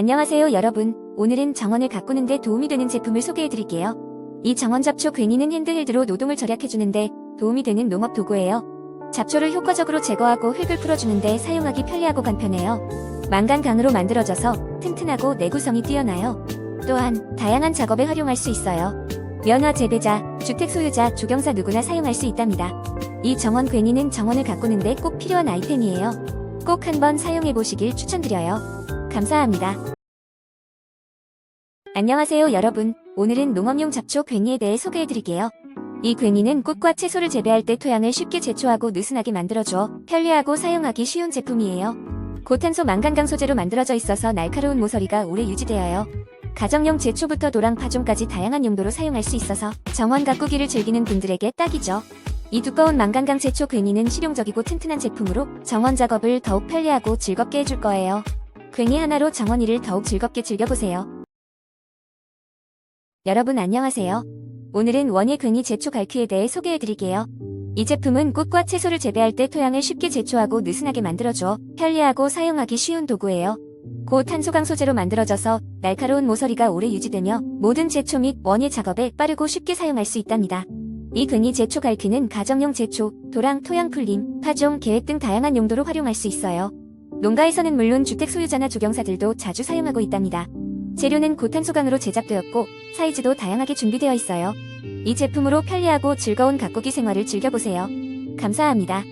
안녕하세요 여러분. 오늘은 정원을 가꾸는 데 도움이 되는 제품을 소개해드릴게요. 이 정원 잡초 괭이는 핸드헬드로 노동을 절약해주는데 도움이 되는 농업 도구예요. 잡초를 효과적으로 제거하고 흙을 풀어주는데 사용하기 편리하고 간편해요. 망간강으로 만들어져서 튼튼하고 내구성이 뛰어나요. 또한 다양한 작업에 활용할 수 있어요. 면화 재배자, 주택 소유자, 조경사 누구나 사용할 수 있답니다. 이 정원 괭이는 정원을 가꾸는데 꼭 필요한 아이템이에요. 꼭 한번 사용해 보시길 추천드려요. 감사합니다. 안녕하세요 여러분. 오늘은 농업용 잡초 괭이에 대해 소개해드릴게요. 이 괭이는 꽃과 채소를 재배할 때 토양을 쉽게 제초하고 느슨하게 만들어줘 편리하고 사용하기 쉬운 제품이에요. 고탄소 망간강 소재로 만들어져 있어서 날카로운 모서리가 오래 유지되어요. 가정용 제초부터 도랑 파종까지 다양한 용도로 사용할 수 있어서 정원 가꾸기를 즐기는 분들에게 딱이죠. 이 두꺼운 망간강 제초 괭이는 실용적이고 튼튼한 제품으로 정원 작업을 더욱 편리하고 즐겁게 해줄 거예요. 괭이 하나로 정원 일을 더욱 즐겁게 즐겨보세요. 여러분 안녕하세요. 오늘은 원예 괭이 제초 갈퀴에 대해 소개해드릴게요. 이 제품은 꽃과 채소를 재배할 때 토양을 쉽게 제초하고 느슨하게 만들어줘 편리하고 사용하기 쉬운 도구예요. 고탄소강 소재로 만들어져서 날카로운 모서리가 오래 유지되며 모든 제초 및 원예 작업에 빠르고 쉽게 사용할 수 있답니다. 이 괭이 제초 갈퀴는 가정용 제초, 도랑, 토양 풀림, 파종, 계획 등 다양한 용도로 활용할 수 있어요. 농가에서는 물론 주택 소유자나 조경사들도 자주 사용하고 있답니다. 재료는 고탄소강으로 제작되었고 사이즈도 다양하게 준비되어 있어요. 이 제품으로 편리하고 즐거운 가꾸기 생활을 즐겨보세요. 감사합니다.